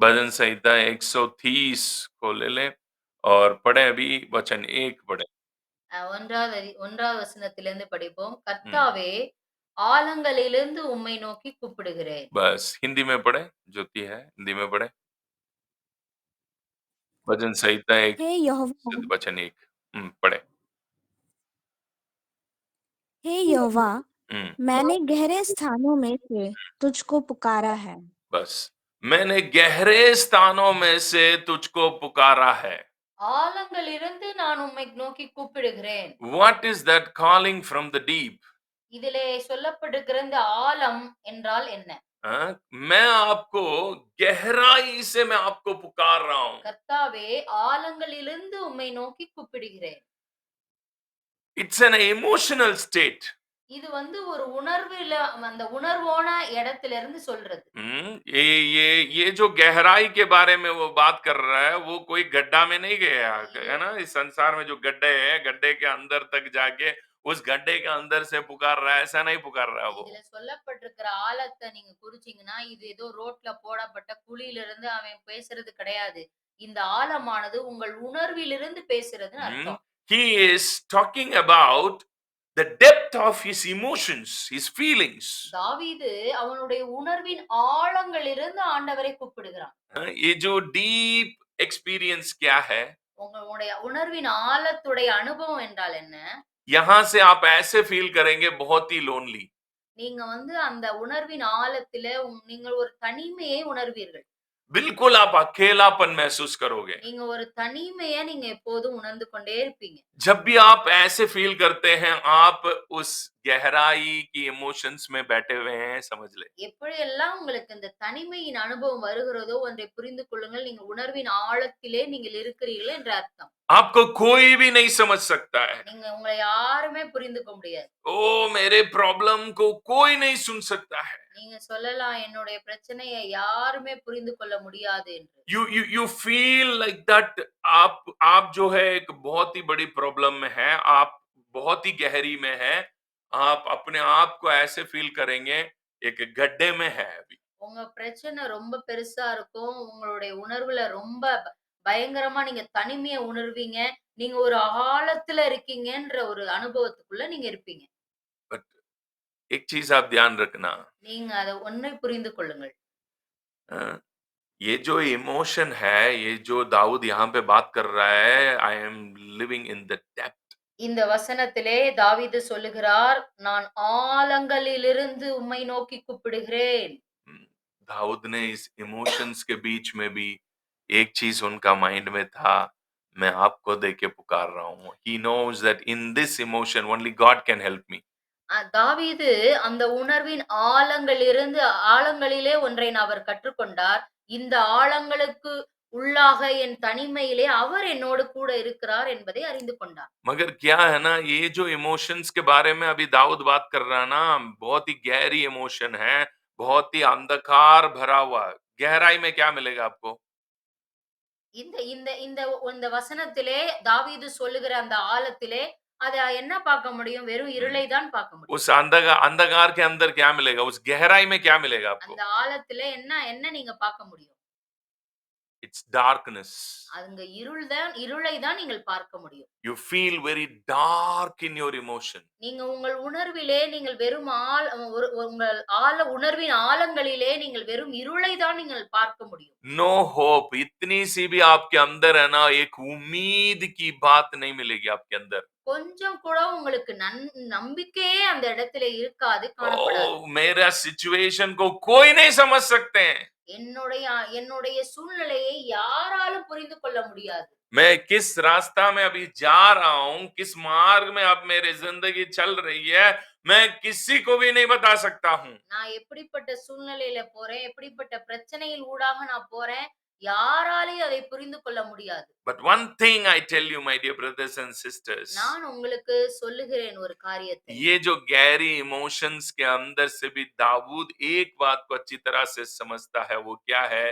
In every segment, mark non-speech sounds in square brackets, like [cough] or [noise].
भजन संहिता 130 को ले लें और पढ़े अभी वचन एक पढ़े அஹ் ஒன்றாவது அதி- ஒன்றாவது வசனத்திலிருந்து படிப்போம் கர்த்தாவே ஆழங்களிலிருந்து உம்மை நோக்கி கூப்பிடுகிறேன் बस हिंदी में पढ़े ज्योति है हिंदी में पढ़े भजन संहिता एक हे यहोवा वचन एक हम्म, पढ़े हे यहोवा हम्म, मैंने गहरे स्थानों में से तुझको पुकारा है बस मैंने गहरे स्थानों में से तुझको पुकारा है ஆழங்களிலிருந்து நான் உம்மை நோக்கி கூப்பிடுகிறேன் what is that calling from the deep இதிலே சொல்லப்படுகிற இந்த ஆழம் என்றால் என்ன हाँ? मैं आपको गहराई से मैं आपको पुकार रहा हूं கர்த்தாவே ஆழங்களிலிருந்து உம்மை நோக்கி கூப்பிடுகிறேன் it's an emotional state இது வந்து ஒரு உணர்வுல அந்த உணர்வோன இடத்துல இருந்து சொல்றது हम्म, ये ये ये जो गहराई के बारे में वो बात कर रहा है वो कोई गड्ढा में नहीं गया है ना इस संसार में जो गड्ढे है गड्ढे के अंदर तक जाके उस गड्ढे के अंदर से पुकार रहा है ऐसा नहीं पुकार रहा है वो இதுல சொல்லப்பட்டிருக்கிற ஆழத்தை நீங்க குறிச்சீங்கன்னா இது ஏதோ ரோட்ல போடப்பட்ட குழியில இருந்து அவன் பேசுறது கிடையாது இந்த ஆழமானது உங்கள் உணர்விலிருந்து பேசுறதுன்னு हम्म, அர்த்தம் he is talking about the depth of his emotions his feelings தாவீது அவனுடைய உணர்வின் ஆழங்களிலிருந்து ஆண்டவரை கூப்பிடுகிறான் हाँ, ये जो डीप एक्सपीरियंस क्या है உங்களுடைய உணர்வின் ஆழத்துடைய அனுபவம் என்றால் என்ன यहां से आप ऐसे फील करेंगे बहुत ही लोनली நீங்க வந்து அந்த உணர்வின் ஆழத்தில உங்- நீங்கள் ஒரு தனிமையை உணர்வீர்கள் बिल्कुल आप अकेलापन महसूस करोगे நீங்க ஒரு தனிமையை நீங்க எப்போதும் உணர்ந்து கொண்டே இருப்பீங்க जब भी आप ऐसे फील करते हैं आप उस गहराई की इमोशंस में बैठे हुए हैं समझ ले எப்படியெல்லாம் உங்களுக்கு இந்த தனிமையின் அனுபவம் வருகிறதோ ஒன்றை புரிந்து கொள்ளுங்கள் நீங்க உணர்வின் ஆழத்திலே நீங்கள் இருக்கிறீர்கள் என்ற அர்த்தம் आपको कोई भी नहीं समझ सकता है நீங்க உங்களை யாருமே புரிந்துக்க முடியாது ओ मेरे प्रॉब्लम को कोई नहीं सुन सकता है நீங்க சொல்லலாம் என்னுடைய பிரச்சனையை யாருமே புரிந்து கொள்ள முடியாது என்று you you you feel like that आप आप जो है एक बहुत ही बड़ी प्रॉब्लम में है आप बहुत ही गहरी में है आप अपने आप को ऐसे फील करेंगे एक गड्ढे में है अभी உங்க பிரச்சனை ரொம்ப பெருசா இருக்கும் உங்களுடைய உணர்வுல ரொம்ப ப- பயங்கரமா நீங்க தனிமையை உணர்வீங்க நீங்க ஒரு ஆழத்துல இருக்கீங்கன்ற ஒரு அனுபவத்துக்குள்ள நீங்க இருப்பீங்க एक चीज आप ध्यान रखना நீங்க அதை ஒன்றை புரிந்து கொள்ளுங்கள் हाँ, ये जो इमोशन है ये जो दाऊद यहाँ पे बात कर रहा है I am living in the depth இந்த வசனத்திலே தாவீது சொல்லுகிறார் நான் ஆழங்களிலிருந்து உம்மை நோக்கி கூப்பிடுகிறேன் दाऊद ने इस इमोशंस के बीच में भी एक चीज उनका माइंड में था मैं आपको दे के पुकार रहा हूँ he knows that in this emotion only God can help me அஹ் தாவீது அந்த உணர்வின் ஆழங்களிலிருந்து ஆழங்களிலே ஒன்றை அவர் கற்றுக்கொண்டார் இந்த ஆழங்களுக்கு உள்ளாக என் தனிமையிலே அவர் என்னோடு கூட இருக்கிறார் என்பதை அறிந்து கொண்டார் मगर क्या है ना ये जो इमोशंस के बारे में अभी दाऊद बात कर रहा है ना बहुत ही गहरी इमोशन है बहुत ही अंधकार भरा हुआ है। गहराई में क्या मिलेगा आपको இந்த இந்த இந்த இந்த வசனத்திலே தாவீது சொல்லுகிற அந்த ஆழத்திலே அத என்ன பார்க்க முடியும் வெறும் இருளை தான் பார்க்க முடியும் उस अंधकार अंधकार के अंदर क्या मिलेगा उस गहराई में क्या मिलेगा आपको அந்த ஆழத்திலே என்ன என்ன நீங்க பார்க்க முடியும் इट्स डार्कनेस அங்க இருள் தான் இருளை தான் நீங்கள் பார்க்க முடியும் you feel very dark in your emotion நீங்க உங்கள் உணர்விலே நீங்கள் வெறும் ஆழ் ஒரு உங்கள் ஆழ உணர்வின் ஆழங்களிலே நீங்கள் வெறும் இருளை தான் நீங்கள் பார்க்க முடியும் नो होप इतनी सी भी आपके अंदर है ना एक उम्मीद की बात नहीं मिलेगी आपके अंदर கொஞ்சம் கூட உங்களுக்கு நன் நம்பிக்கையே அந்த இடத்துல இருக்காது காணப்படாது ओ, मेरा सिचुएशन को कोई नहीं समझ सकते हैं என்னுடைய என்னுடைய சூழ்நிலையை யாராலும் புரிந்து கொள்ள முடியாது मैं किस रास्ता में अभी जा रहा हूँ किस मार्ग में अब मेरी जिंदगी चल रही है मैं किसी को भी नहीं बता सकता हूँ நான் எப்படிப்பட்ட சூழ்நிலையில போறேன் எப்படிப்பட்ட பிரச்சனையில் ஊடாக நான் போறேன் யாராலையும் அதை புரிந்து கொள்ள முடியாது But one thing I tell you, my dear brothers and sisters, நான் உங்களுக்கு சொல்லுகிறேன் ஒரு காரியத்தை ये जो गहरी इमोशंस के अंदर से भी दाऊद एक बात को अच्छी तरह से समझता है वो क्या है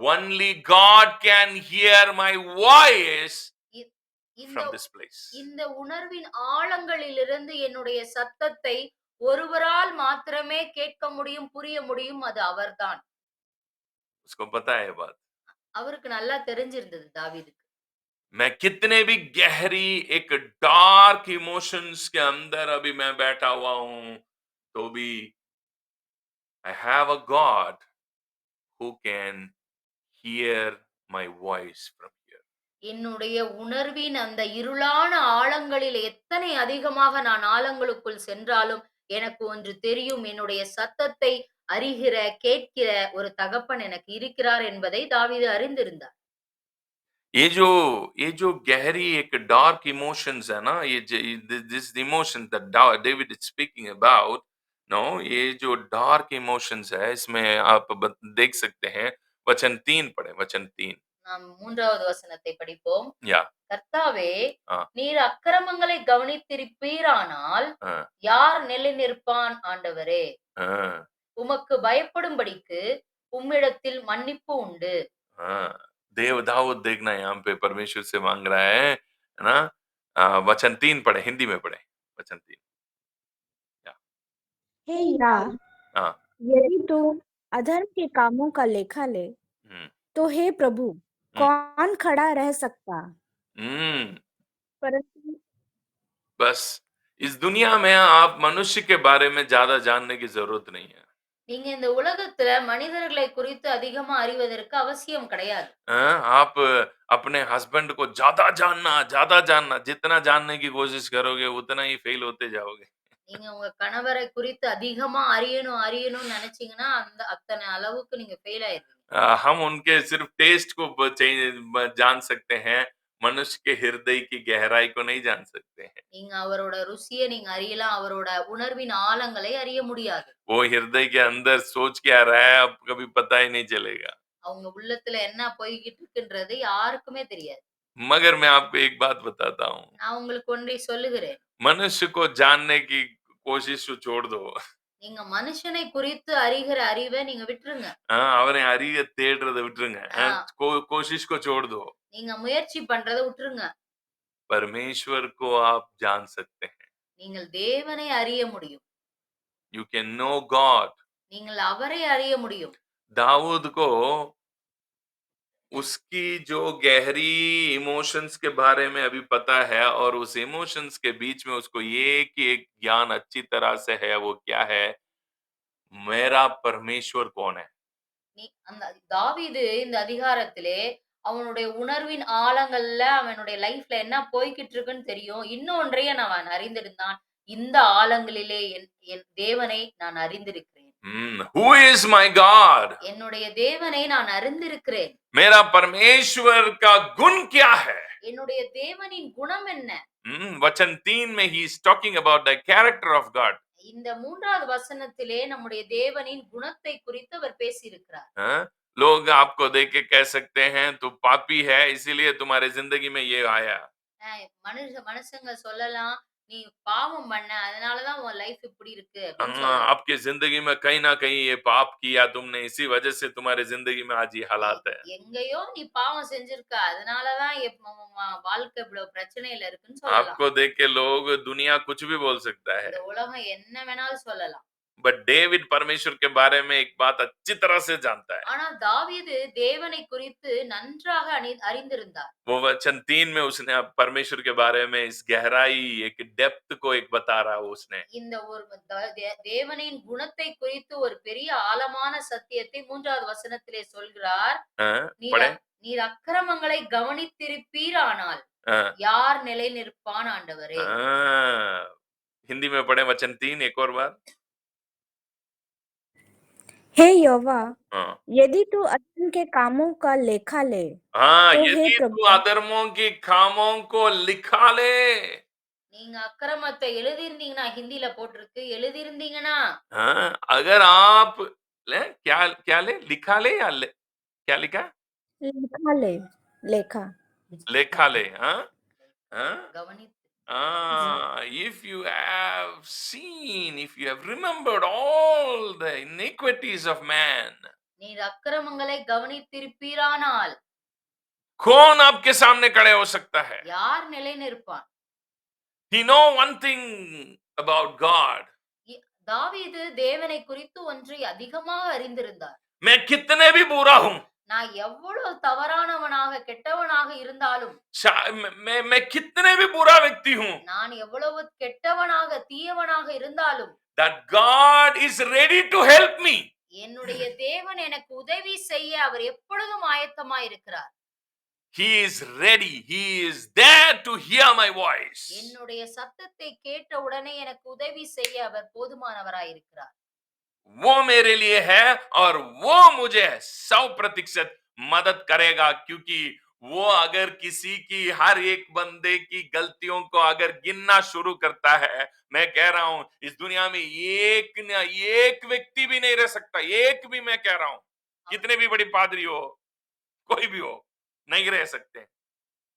only God can hear my voice இந்த from this place இந்த உணர்வின் ஆழங்களிலிருந்து என்னுடைய சத்தத்தை ஒருவரால் மாத்திரமே கேட்க முடியும் புரிய முடியும் அது அவர்தான் उसको पता है ये बात அவருக்கு நல்லா தெரிஞ்சிருந்தது தாவீதுக்கு मैं कितने भी गहरी एक डार्क इमोशंस के अंदर अभी मैं बैठा हुआ हूं तो भी I have a God who can hear my voice from here என்னுடைய உணர்வின் அந்த இருளான ஆழங்களில் எத்தனை அதிகமாக நான் ஆழங்களுக்குள் சென்றாலும் எனக்கு ஒன்று தெரியும் என்னுடைய சத்தத்தை அறிகிற கேட்கிற ஒரு தகப்பன் எனக்கு இருக்கிறார் என்பதை தாவீது அறிந்திருந்தார் ये जो ये जो गहरी एक डार्क इमोशंस है ना ये this emotion that David is speaking about no ये जो डार्क इमोशंस है इसमें आप बत- देख सकते हैं वचन तीन पढ़े वचन तीन நாம் மூன்றாவது வசனத்தை படிப்போம் या கர்த்தாவே ஆ. நீர் அக்கிரமங்களை கவனித்திருப்பீரானால் ஆ. யார் நிலை நிற்பான் ஆண்டவரே हाँ, உமக்கு பயப்படும்படிக்கு உம்மிடத்தில் மன்னிப்பு உண்டு हाँ, देव दाऊद देखना यहाँ पे परमेश्वर से मांग रहा है है ना आ, वचन तीन पढ़े हिंदी में पढ़े वचन तीन हे या हाँ। यदि तू अधर्म के कामों का लेखा ले हम्म तो हे प्रभु कौन खड़ा रह सकता हम्म परंतु बस इस दुनिया में आप मनुष्य के बारे में ज्यादा जानने की जरूरत नहीं है நீங்க இந்த உலகத்துல மனிதர்களை குறித்து அதிகமா அறிவதற்கு அவசியம் கிடையாது हाँ, आप अपने हस्बैंड को ज्यादा जानना ज्यादा जानना जितना जानने की कोशिश करोगे उतना ही फेल होते जाओगे நீங்க உங்க கணவரை குறித்து அதிகமா அறியணும் அறியணும்னு நினைச்சீங்கன்னா அந்த அத்தனை அளவுக்கு நீங்க ஃபெயில் ஆயிருவீங்க आ, हम उनके सिर्फ टेस्ट को ब- चाहिए- ब- जान सकते हैं मनुष्य के हृदय की गहराई को नहीं जान सकते हैं நீங்க அவரோட ருசியை நீங்க அறியலாம் அவரோட உணர்வின் ஆழங்களை அறிய முடியாது वो हृदय के अंदर सोच क्या रहा है अब कभी पता ही नहीं चलेगा அவங்க உள்ளத்துல என்ன போய்கிட்டு இருக்குன்றது யாருக்குமே தெரியாது मगर मैं आपको एक बात बताता हूँ நான் உங்களுக்கு ஒன்றை சொல்லுகிறேன் मनुष्य को जानने की कोशिश को छोड़ दो நீங்க மனுஷனை குறித்து அறிகிற அறிவை நீங்க விட்டுருங்க हाँ, அவரை அறிய தேடுறதை விட்டுருங்க हाँ, हाँ। को- कोशिश को छोड़ दो நீங்க முயற்சி பண்றதை விட்டுருங்க परमेश्वर को आप जान सकते हैं நீங்கள் தேவனை அறிய முடியும் यू कैन नो गॉड நீங்கள் அவரை அறிய முடியும் दाऊद को उसकी जो गहरी इमोशंस के बारे में अभी पता है और उस इमोशंस के बीच में उसको एक ही एक ज्ञान अच्छी तरह से है वो क्या है मेरा परमेश्वर कौन है நீ அந்த தாவீது இந்த அதிகாரத்திலே அவனுடைய உணர்வின் ஆழங்கள்ல அவனுடைய லைஃப்ல என்ன போய்கிட்டு இருக்குன்னு தெரியும் இன்னொன்றையும் அவன் அறிந்திருந்தான் இந்த ஆழங்களிலே என் என் தேவனை நான் அறிந்திருக்கிறேன் हु इज माय गॉड என்னுடைய தேவனை நான் அறிந்திருக்கிறேன் मेरा परमेश्वर का गुण क्या है என்னுடைய தேவனின் குணம் என்ன हम्म, वचन तीन में he is talking about the character of God இந்த மூன்றாவது வசனத்திலே நம்முடைய தேவனின் குணத்தை குறித்து அவர் பேசியிருக்கிறார் हाँ? लोग आपको देख के कह सकते हैं तू पापी है इसीलिए तुम्हारी जिंदगी में ये आया அஹ் மனுஷ மனுஷங்க சொல்லலாம் நீ பாவம் பண்ண அதனாலதான் உன் லைஃப் இப்படி இருக்கு அப்படின்னு हाँ, சொல்லலாம். आपकी जिंदगी में कहीं ना कहीं ये पाप किया तुमने इसी वजह से तुम्हारी जिंदगी में आज ये हालात है எங்கேயோ நீ பாவம் செஞ்சிருக்க அதனாலதான் இப்ப உன் வா- வாழ்க்கை இவ்வளவு பிரச்சனையில இருக்குன்னு சொல்லலாம் आपको देख के लोग दुनिया कुछ भी बोल सकता है இந்த உலகம் என்ன வேணாலும் சொல்லலாம் बट डेविड परमेश्वर के बारे में एक बात अच्छी तरह से जानता है ஆனா தாவீது தேவனை குறித்து நன்றாக அணி- அறிந்திருந்தார் वो वचन तीन में उसने अब परमेश्वर के बारे में इस गहराई एक डेप्थ को एक बता रहा है उसने இந்த ஒரு த- தே- தேவனின் குணத்தை குறித்து ஒரு பெரிய ஆழமான சத்தியத்தை மூன்றாவது வசனத்திலே சொல்கிறார் हाँ, நீர் पढ़े அக்- நீர் அக்கிரமங்களை கவனித்திருப்பீரானால் हाँ, யார் நிலை நிற்பான் ஆண்டவரே हाँ, हिंदी में पढ़े वचन तीन एक और बार हे यहोवा हाँ यदि तू अधर्म के कामों का लेखा ले हाँ तो हे यदि प्रभु तू अधर्मों की खामों को लिखा ले நீங்க அக்கிரமத்தை எழுதியிருந்தீங்கன்னா ஹிந்தில போட்டிருக்கு எழுதியிருந்தீங்கன்னா हाँ अगर आप ले क्या क्या ले लिखा ले या ले क्या लिखा लेखा ले लेखा लेखा ले हाँ हाँ கவனித்து Ah, if you have seen, if you have remembered all the iniquities of man, நீர் அக்கிரமங்களை கவனித்திருப்பீரானால் कौन आपके सामने खड़े हो सकता है யார் நிலை நிற்பான் He know one thing about God. தாவீது தேவனை குறித்து ஒன்றை அதிகமாக அறிந்திருந்தார் मैं कितने भी बुरा हूं நான் எவ்வளவு தவறானவனாக கெட்டவனாக இருந்தாலும் शा- मैं, मैं मैं कितने भी बुरा व्यक्ति हूं நான் எவ்வளவு கெட்டவனாக தீயவனாக இருந்தாலும் that God is ready to help me. என்னுடைய தேவன் எனக்கு உதவி செய்ய அவர் எப்பொழுதும் ஆயத்தமாய் இருக்கிறார் He is ready. He is there to hear my voice. என்னுடைய சத்தத்தை கேட்ட உடனே எனக்கு உதவி செய்ய அவர் போதுமானவராய் இருக்கிறார் वो मेरे लिए है और वो मुझे सौ प्रतिशत मदद करेगा, क्योंकि वो अगर किसी की, हर एक बंदे की गलतियों को अगर गिनना शुरू करता है, मैं कह रहा हूँ, इस दुनिया में एक न, एक व्यक्ति भी नहीं रह सकता, एक भी मैं कह रहा हूँ, कितने भी बड़ी पादरी हो, कोई भी हो, नहीं रह सकते।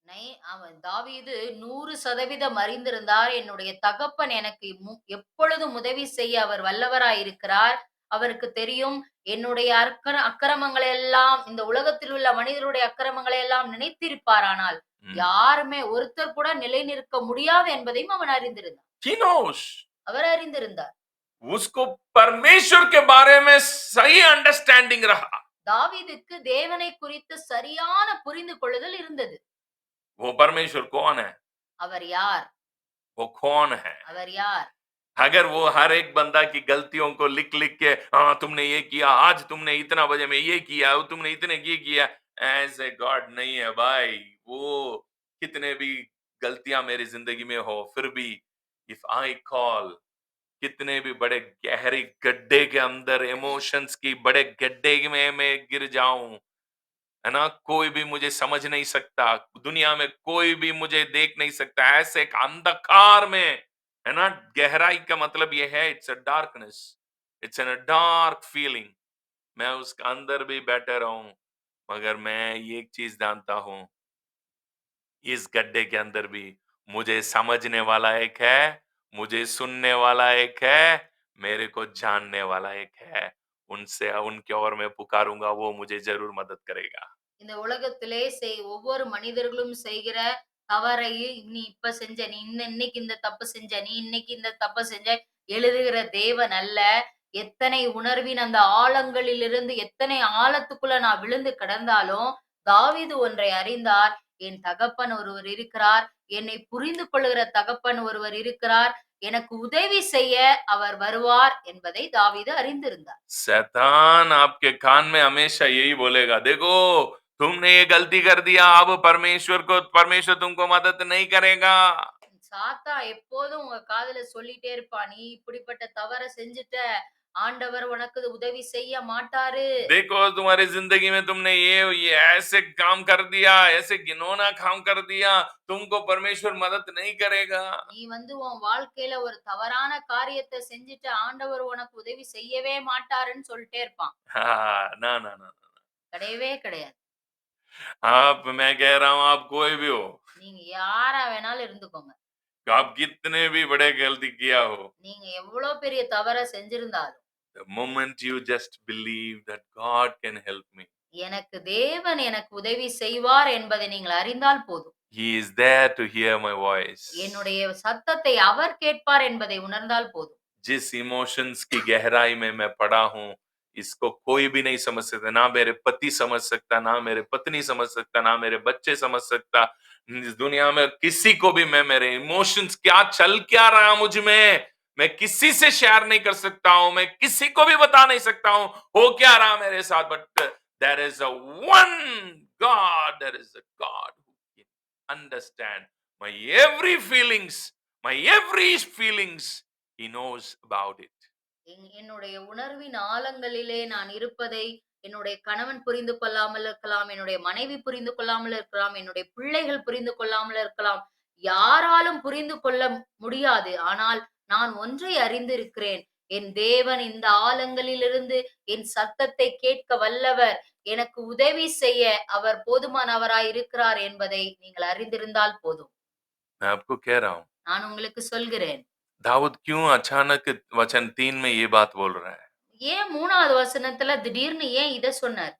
நை அவன் தாவீது நூறு சதவீதம் அறிந்திருந்தார் என்னுடைய தகப்பன் எனக்கு மு- எப்பொழுதும் உதவி செய்ய அவர் வல்லவராய் இருக்கிறார் அவருக்கு தெரியும் என்னுடைய அக்கர அக்கிரமங்களை எல்லாம் இந்த உலகத்தில் உள்ள மனிதருடைய அக்கிரமங்களை எல்லாம் நினைத்திருப்பாரானால் हम्म। யாருமே ஒருத்தர் கூட நிலை நிற்க முடியாது என்பதையும் அவன் அறிந்திருந்தான் He knows. அவர் அறிந்திருந்தார் उसको परमेश्वर के बारे में सही अंडरस्टैंडिंग रहा தாவீதுக்கு தேவனை குறித்து சரியான புரிந்து கொள்ளுதல் இருந்தது वो परमेश्वर कौन है அவர் யார் वो कौन है அவர் யார் अगर वो हर एक बंदा की गलतियों को लिख लिख के हाँ तुमने ये किया आज तुमने इतना बजे में ये किया वो तुमने इतने ये किया ऐसे गॉड नहीं है भाई वो कितने भी गलतियां मेरी जिंदगी में हो फिर भी इफ आई कॉल कितने भी बड़े गहरे गड्ढे के अंदर इमोशंस की बड़े गड्ढे में मैं गिर जाऊं है ना? कोई भी मुझे समझ नहीं सकता, दुनिया में कोई भी मुझे देख नहीं सकता, ऐसे एक अंधकार में, है ना? गहराई का मतलब यह है it's a darkness it's an dark feeling मैं उसके अंदर भी बैठे रहूँ, मगर मैं ये एक चीज़ जानता हूँ, इस गड्ढे के अंदर भी मुझे समझने वाला एक है, मुझे सुनने वाला एक है, मेरे को जानने वाला एक है। उनसे उनके और मैं पुकारूंगा वो मुझे जरूर मदद करेगा இந்த உலகத்திலே செய் ஒவ்வொரு மனிதர்களும் செய்கிற தவறை நீ இப்ப செஞ்ச நீ இன்ன இன்னைக்கு இந்த தப்பு செஞ்ச நீ இன்னைக்கு இந்த தப்பு செஞ்ச எழுதுகிற தேவன் அல்ல எத்தனை உணர்வின் அந்த ஆழங்களிலிருந்து எத்தனை ஆழத்துக்குள்ள நான் விழுந்து கிடந்தாலும் தாவீது ஒன்றை அறிந்தார் என் தகப்பன் ஒருவர் இருக்கிறார் என்னை புரிந்து கொள்ளுகிற தகப்பன் ஒருவர் இருக்கிறார் எனக்கு உதவி செய்ய அவர் வருவார் என்பதை தாவீது அறிந்திருந்தார் शैतान आपके कान में हमेशा यही बोलेगा देखो तुमने ये गलती कर दिया अब परमेश्वर को परमेश्वर तुमको मदद नहीं करेगा சாத்தா எப்போதும் உங்க காதுல சொல்லிட்டே இருப்பா நீ இப்படிப்பட்ட தவற செஞ்சுட்ட ஆண்டவர் உனக்கு உதவி செய்ய மாட்டாரு देखो तुम्हारी जिंदगी में तुमने ये ये ऐसे काम कर दिया ऐसे घिनौना काम कर दिया तुमको परमेश्वर मदद नहीं करेगा நீ வந்து உன் வாழ்க்கையில ஒரு தவறான காரியத்தை செஞ்சுட்டு ஆண்டவர் உனக்கு உதவி செய்யவே மாட்டாருன்னு சொல்லிட்டே இருப்பான் हाँ ना ना ना கிடையவே கிடையாது आप मैं कह रहा हूं आप कोई भी हो நீங்க யாரா வேணாலும் இருந்துக்கோங்க आप कितने भी बड़े गलती किया हो நீங்க எவ்வளவு பெரிய தவற செஞ்சிருந்தாலும் the moment you just believe that God can help me எனக்கு தேவன் எனக்கு உதவி செய்வார் என்பதை நீங்கள் அறிந்தால் போதும் he is there to hear my voice என்னுடைய சத்தத்தை அவர் கேட்பார் என்பதை உணர்ந்தால் போதும் जिस इमोशंस की गहराई में मैं पड़ा हूं इसको कोई भी नहीं समझ सकता ना मेरे पति समझ सकता ना मेरे पत्नी समझ सकता ना मेरे बच्चे समझ सकता इस दुनिया में किसी को भी मैं मेरे इमोशंस क्या चल क्या रहा मुझ में मैं किसी से शेयर नहीं कर सकता हूं मैं किसी को भी बता नहीं सकता हूं हो क्या रहा मेरे साथ but there is a one God there is a God who can understand my every feelings my every feelings he knows about it என்- என்னுடைய உணர்வின் ஆழங்களிலே நான் இருப்பதை என்னுடைய கணவன் புரிந்து கொள்ளாமல் இருக்கலாம் என்னுடைய மனைவி புரிந்து கொள்ளாமல் இருக்கலாம் என்னுடைய பிள்ளைகள் புரிந்து கொள்ளாமல் இருக்கலாம் யாராலும் புரிந்து கொள்ள முடியாது ஆனால் நான் ஒன்றை அறிந்திருக்கிறேன் என் தேவன் இந்த ஆழங்களிலிருந்து என் சத்தத்தை கேட்க வல்லவர் எனக்கு உதவி செய்ய அவர் போதுமானவராய் இருக்கிறார் என்பதை நீங்கள் அறிந்திருந்தால் போதும் मैं आपको कह रहा हूं நான் உங்களுக்கு சொல்கிறேன் दाऊद क्यों अचानक वचन तीन में ये बात बोल रहा है ஏன் மூணாவது வசனத்துல திடீர்னு ஏன் இத சொன்னார்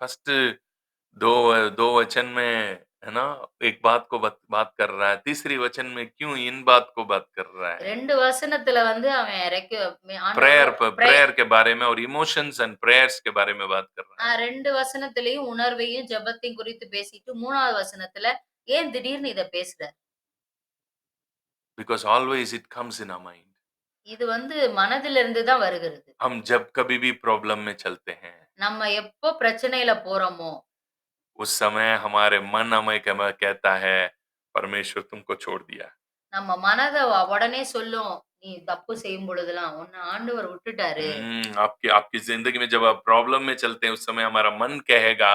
फर्स्ट दो दो वचन में है ना एक बात को बात, बात कर रहा है तीसरी वचन में क्यों इन बात को बात कर रहा है ரெண்டு வசனத்துல வந்து அவன் இறக்கி प्रेयर ஆண்டவர் प्रेयर के बारे में और इमोशंस एंड प्रेयर्स के बारे में बात कर रहा है ஆஹ் ரெண்டு வசனத்திலையும் உணர்வையும் ஜெபத்தையும் குறித்து பேசிட்டு மூணாவது வசனத்துல ஏன் திடீர்னு இத பேசுற because always it comes in our mind இது வந்து மனதிலிருந்து தான் வருகிறது हम जब कभी भी प्रॉब्लम में चलते हैं நம்ம எப்போ பிரச்சனையில போறோமோ उस समय हमारे मन हमें कह- कहता है परमेश्वर तुमको छोड़ दिया நம்ம மனத வ- உடனே சொல்லும் நீ தப்பு செய்யும் பொழுதெல்லாம் உன்னை ஆண்டவர் விட்டுட்டாரு हम्म, आपकी आपकी जिंदगी में जब आप प्रॉब्लम में चलते हैं उस समय हमारा मन कहेगा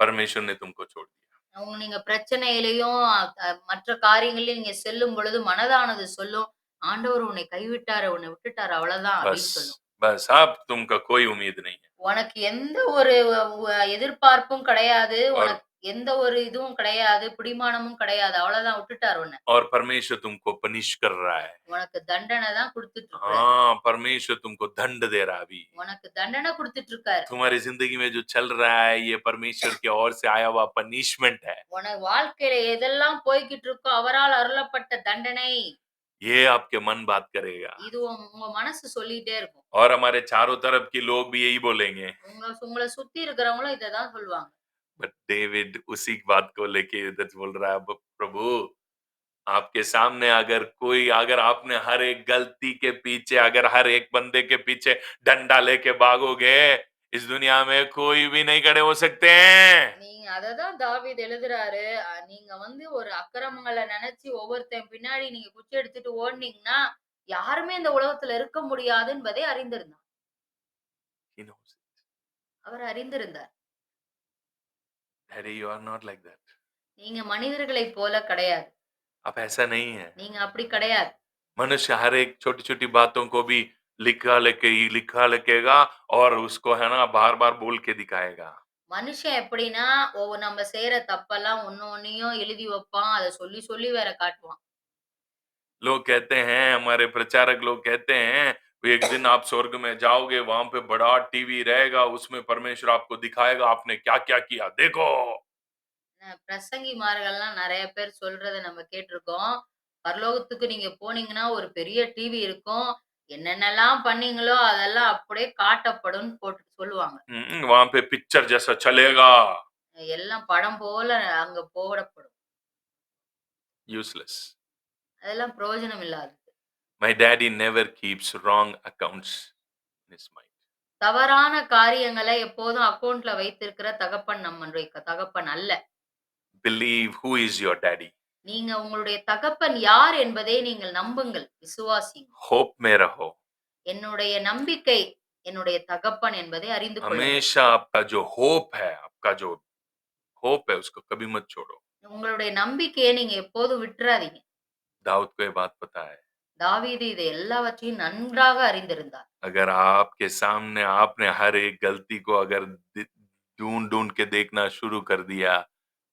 परमेश्वर ने तुमको छोड़ दिया அவங்க நீங்க பிரச்சனையிலையும் அ- அ- மற்ற காரியங்களையும் நீங்க செல்லும் பொழுது மனதானது சொல்லும் ஆண்டவர் உன்னை கைவிட்டாரு உன்னை விட்டுட்டாரு அவ்வளவுதான் बस அப்படின்னு சொல்லும் बस अब तुमका कोई उम्मीद नहीं है உனக்கு எந்த ஒரு வ- வ- எதிர்பார்ப்பும் கிடையாது और உனக்கு எந்த ஒரு இதுவும் கிடையாது பிடிமானமும் கிடையாது அவ்வளவுதான் விட்டுட்டாரு உன்னை और परमेश्वर तुमको पनिश कर रहा है உனக்கு தண்டனை தான் கொடுத்துட்டு இருக்காரு हाँ परमेश्वर तुमको दंड दे रहा है अभी உனக்கு தண்டனை கொடுத்துட்டு இருக்காரு तुम्हारी जिंदगी में जो चल रहा है ये परमेश्वर की ओर से आया हुआ पनिशमेंट है உனக்கு வாழ்க்கையில எதெல்லாம் போய்கிட்டு இருக்கோ அவரால் அருளப்பட்ட தண்டனை ये आपके मन बात करेगा இது உங்க உங்க மனசு சொல்லிட்டே இருக்கும் और हमारे चारों तरफ के लोग भी यही बोलेंगे உங்க உங்களை சுத்தி இருக்கிறவங்களும் இததான் சொல்லுவாங்க बट डेविड उसी बात को लेके इधर बोल रहा है "ब- प्रभु आपके सामने अगर कोई अगर आपने हर एक गलती के पीछे अगर हर एक बंदे के पीछे डंडा लेके भागोगे इस दुनिया में कोई भी नहीं खड़े हो सकते हैं நீங்க அததான் தாவீது எழுதுறாரு அஹ் நீங்க வந்து ஒரு அக்கிரமங்களை நினைச்சு ஒவ்வொருத்தன் பின்னாடி நீங்க குச்சி எடுத்துட்டு ஓடுனீங்கன்னா யாருமே இந்த உலகத்துல இருக்க முடியாது என்பதை அறிந்திருந்தார் He knows. அவர் அறிந்திருந்தார் Daddy, you are not like that. நீங்க மனிதர்களைப் போல கிடையாது आप ऐसा नहीं है நீங்க அப்படி கிடையாது मनुष्य हर एक छोटी छोटी बातों को भी लिखा लेके लिखा लिखेगा और उसको है ना बार बार बोल के दिखाएगा மனுஷன் எப்படின்னா ஒவ்வொரு நம்ம செய்யற தப்பெல்லாம் ஒன்னு ஒன்னையும் எழுதி வைப்பான் அதை சொல்லி சொல்லி வேற காட்டுவான் लोग कहते हैं हमारे प्रचारक लोग कहते हैं एक दिन आप स्वर्ग में जाओगे वहां पे बड़ा टीवी रहेगा उसमें परमेश्वर आपको दिखाएगा आपने क्या क्या किया देखो அஹ் பிரசங்கிமார்கள்லாம் நிறைய பேர் சொல்றத நம்ம கேட்டிருக்கோம் பரலோகத்துக்கு நீங்க போனீங்கன்னா ஒரு பெரிய டிவி இருக்கும் என்னென்னலாம் பண்ணீங்களோ அதெல்லாம் அப்படியே காட்டப்படும் போட்டு சொல்லுவாங்க हम्म, वहां पे पिक्चर जैसा चलेगा எல்லாம் படம் போல அங்க போடப்படும் यूजलेस அதெல்லாம் பிரயோஜனம் இல்லாது My daddy never keeps wrong accounts in his mind. தவறான காரியங்களை எப்போதும் அக்கவுண்ட்ல வைத்திருக்கிற தகப்பன் நம்மளுடைய க- தகப்பன் அல்ல Believe who is your daddy. நீங்க உங்களுடைய தகப்பன் யார் என்பதை நீங்கள் நம்புங்கள் விசுவாசிங்க Hope में रहो என்னுடைய நம்பிக்கை என்னுடைய தகப்பன் என்பதை அறிந்து கொள்ளுங்கள் हमेशा आपका जो होप है आपका जो होप है उसको कभी मत छोड़ो உங்களுடைய நம்பிக்கையை நீங்க எப்போதும் விட்டுறாதீங்க दाऊद को ये बात पता है தாவீது இதை எல்லாவற்றையும் நன்றாக அறிந்திருந்தார் अगर आपके सामने आपने हर एक गलती को अगर दि- ढूंढ ढूंढ के देखना शुरू कर दिया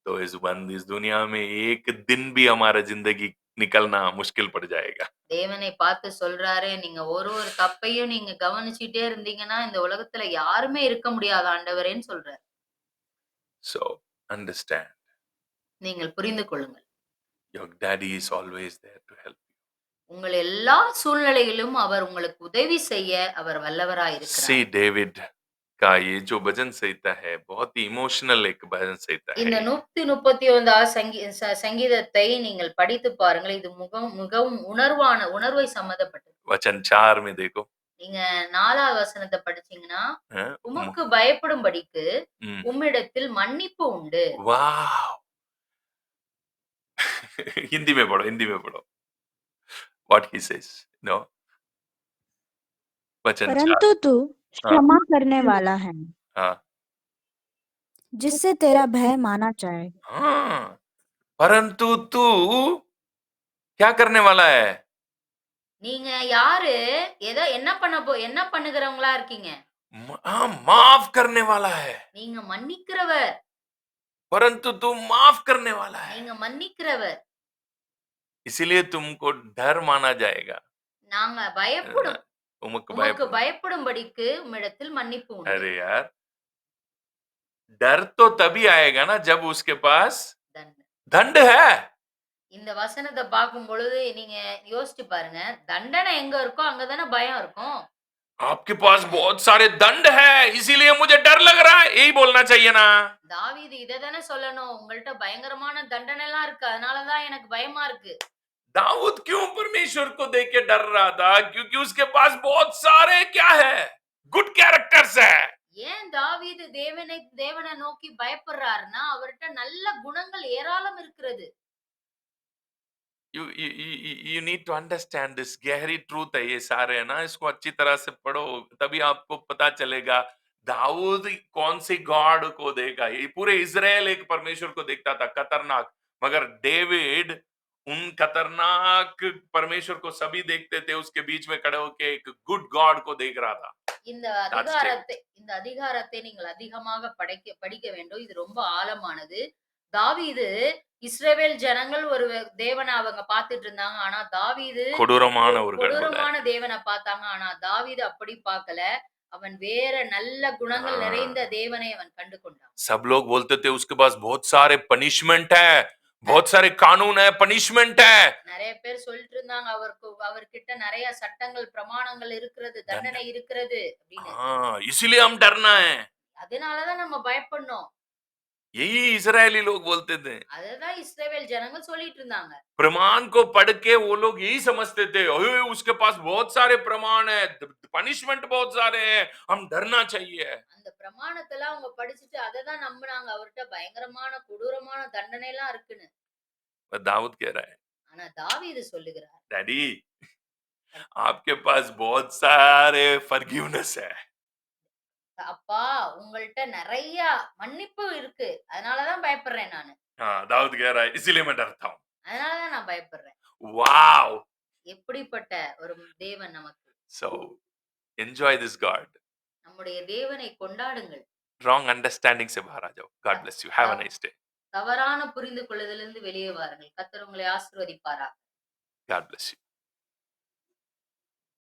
तो इस बंद इस दुनिया में एक दिन भी हमारा जिंदगी निकलना मुश्किल पड़ जाएगा தேவனை பார்த்து சொல்றாரு நீங்க ஒரு ஒரு தப்பையும் நீங்க கவனிச்சுட்டே இருந்தீங்கன்னா இந்த உலகத்துல யாருமே இருக்க முடியாது ஆண்டவரேன்னு சொல்றாரு so understand நீங்கள் புரிந்து கொள்ளுங்கள் your daddy is always there to help உங்கள் எல்லா சூழ்நிலையிலும் அவர் உங்களுக்கு உதவி செய்ய அவர் வல்லவராய் இருக்கிறார் see david का ये जो भजन संहिता है बहुत ही इमोशनल एक भजन संहिता இந்த है நூத்தி முப்பத்தி ஒன்றாவது சங்கீ ச- சங்கீதத்தை நீங்கள் படித்து பாருங்கள் இது மிகவும் மிகவும் உணர்வான உணர்வை சம்மந்தப்பட்டது वचन चार में देखो நீங்க நாலாவது வசனத்தை படிச்சீங்கன்னா हाँ, உமக்கு பயப்படும்படிக்கு हम्म, உம்மிடத்தில் மன்னிப்பு உண்டு वाह हिंदी में पढ़ो हिंदी में पढ़ो व्हाट ही सेज नो वचन चार परंतु तू क्षमा करने वाला है हाँ जिससे तेरा [laughs] भय माना जाए हाँ परंतु तू क्या करने वाला है நீங்க யாரு எதை என்ன பண்ண போ என்ன பண்ணுகிறவங்களா இருக்கீங்க म- हाँ माफ करने वाला है நீங்க மன்னிக்கிறவர் परंतु तू माफ करने वाला है நீங்க மன்னிக்கிறவர் इसीलिए तुमको डर माना जाएगा நாங்க பயப்படும் उमक உமக்கு भय பயப்படும்படிக்கு உம்மிடத்தில் மன்னிப்பு உண்டு अरे यार डर तो तभी आएगा ना जब उसके पास தண்டனை. दंड है இந்த வசனத்த பார்க்கும் பொழுது நீங்க யோசிச்சு பாருங்க தண்டனை எங்க இருக்கோ அங்கதானே பயம் இருக்கும் आपके पास बहुत सारे दंड है इसीलिए मुझे डर लग रहा है यही बोलना चाहिए ना தாவீது இதை தானே சொல்லணும் உங்கள்ட்ட பயங்கரமான தண்டனை எல்லாம் இருக்கு அதனாலதான் எனக்கு பயமா இருக்கு दाऊद क्यों परमेश्वर को देख के डर रहा था क्योंकि उसके पास बहुत सारे क्या है गुड कैरेक्टर्स है ஏன் தாவீது தேவனை தேவனை நோக்கி பயப்படுறாருன்னா அவர்கிட்ட நல்ல குணங்கள் ஏராளம் இருக்கிறது you you need to understand this गहरी ट्रूथ है ये सारे है ना इसको अच्छी तरह से पढ़ो तभी आपको पता चलेगा दाऊद कौन सी गॉड को देखा ये पूरे इज़राइल एक परमेश्वर को देखता था खतरनाक मगर डेविड उन खतरनाक परमेश्वर को सभी देखते थे उसके बीच में खड़े होके एक गुड गॉड को देख रहा था இந்த அதிகாரத்தை இந்த அதிகாரத்தை நீங்கள் அதிகமாக படைக்க படிக்க வேண்டும் இது ரொம்ப ஆழமானது தாவீது இஸ்ரவேல் ஜனங்கள் ஒரு தேவனை அவங்க பார்த்துட்டு இருந்தாங்க ஆனா தாவீது கொடூரமானவர்கள் கூட. கொடூரமான தேவனை பார்த்தாங்க ஆனா தாவீது அப்படி பார்க்கல அவன் வேற நல்ல குணங்கள் ஆ. நிறைந்த தேவனை அவன் கண்டு கொண்டான் सब लोग बोलते थे उसके पास बहुत सारे पनिशमेंट है बहुत सारे कानून है पनिशमेंट है நிறைய பேர் சொல்லிட்டு இருந்தாங்க அவருக்கு அவர்கிட்ட நிறைய சட்டங்கள் பிரமாணங்கள் இருக்கிறது தண்டனை இருக்கிறது அப்படின்னு हाँ इसीलिए हम डरना है அதனாலதான் நம்ம பயப்படணும் यही इजरायली लोग बोलते थे அததான் இஸ்ரவேல் ஜனங்கள் சொல்லிட்டு இருந்தாங்க प्रमाण को पढ़ के वो लोग यही समझते थे "ओए, उसके पास बहुत सारे प्रमाण है पनिशमेंट बहुत सारे हैं हम डरना चाहिए அந்த பிரமாணத்தெல்லாம் அவங்க படிச்சுட்டு அதை தான் நம்பினாங்க அவர்கிட்ட பயங்கரமான கொடூரமான தண்டனை எல்லாம் இருக்குன்னு पर दाऊद कह रहा है ஆனா தாவீது சொல்லுகிறார் डैडी आपके पास बहुत सारे फॉरगिवनेस है அப்பா உங்கள்ட்ட நிறைய மன்னிப்பு இருக்கு. அதனாலதான் பயப்படுறேன் நானு. தாவதுக்கு வேற இசிலியமெண்ட் அர்த்தம். அதனாலதான் நான் பயப்படுறேன். வாவ்! எப்படிப்பட்ட ஒரு தேவன் நமக்கு. சோ என்ஜாய் திஸ் காட் நம்முடைய தேவனை கொண்டாடுங்கள். Wrong understanding Sivaraja God bless you have a nice day தவறான புரிந்து கொள்ளுதலிருந்து வெளியே வாருங்கள். கத்தர் உங்களை ஆசிர்வதிப்பாரா காட் பிளஸ் யூ